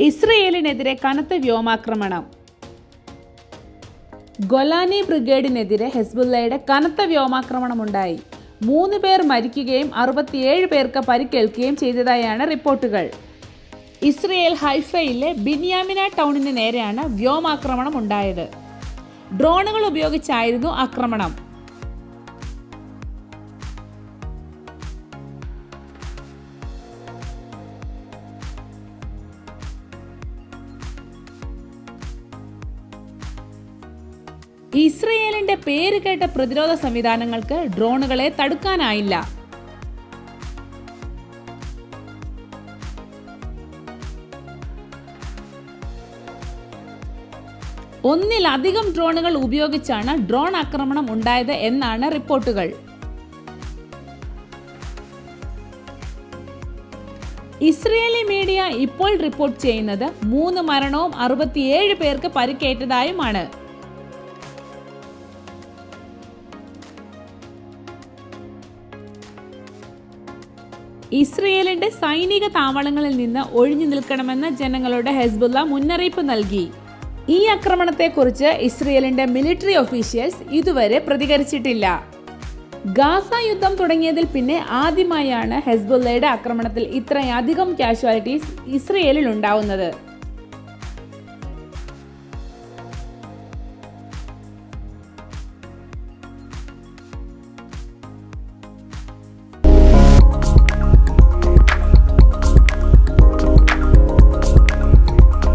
ഇസ്രയേലിനെതിരെ കനത്ത വ്യോമാക്രമണം. ഗൊലാനി ബ്രിഗേഡിനെതിരെ ഹെസ്ബുല്ലയുടെ കനത്ത വ്യോമാക്രമണമുണ്ടായി. മൂന്ന് പേർ മരിക്കുകയും അറുപത്തിയേഴ് പേർക്ക് പരിക്കേൽക്കുകയും ചെയ്തതായാണ് റിപ്പോർട്ടുകൾ. ഇസ്രയേൽ ഹൈഫയിലെ ബിനിയാമിന ടൗണിന് നേരെയാണ് വ്യോമാക്രമണം ഉണ്ടായത്. ഡ്രോണുകൾ ഉപയോഗിച്ചായിരുന്നു ആക്രമണം. ഇസ്രയേലിന്റെ പേര് കേട്ട പ്രതിരോധ സംവിധാനങ്ങൾക്ക് ഡ്രോണുകളെ തടുക്കാനായില്ല. ഒന്നിലധികം ഡ്രോണുകൾ ഉപയോഗിച്ചാണ് ഡ്രോൺ ആക്രമണം ഉണ്ടായത് എന്നാണ് റിപ്പോർട്ടുകൾ. ഇസ്രയേലി മീഡിയ ഇപ്പോൾ റിപ്പോർട്ട് ചെയ്യുന്നത് മൂന്ന് മരണവും അറുപത്തിയേഴ് പേർക്ക് പരിക്കേറ്റതായുമാണ്. ഇസ്രയേലിന്റെ സൈനിക താവളങ്ങളിൽ നിന്ന് ഒഴിഞ്ഞു നിൽക്കണമെന്ന് ജനങ്ങളോട് ഹെസ്ബുല്ല മുന്നറിയിപ്പ് നൽകി. ഈ ആക്രമണത്തെക്കുറിച്ച് ഇസ്രയേലിന്റെ മിലിറ്ററി ഒഫീഷ്യൽസ് ഇതുവരെ പ്രതികരിച്ചിട്ടില്ല. ഗാസ യുദ്ധം തുടങ്ങിയതിൽ പിന്നെ ആദ്യമായാണ് ഹെസ്ബുല്ലയുടെ ആക്രമണത്തിൽ ഇത്രയധികം കാഷ്വാലിറ്റീസ് ഇസ്രയേലിൽ ഉണ്ടാവുന്നത്.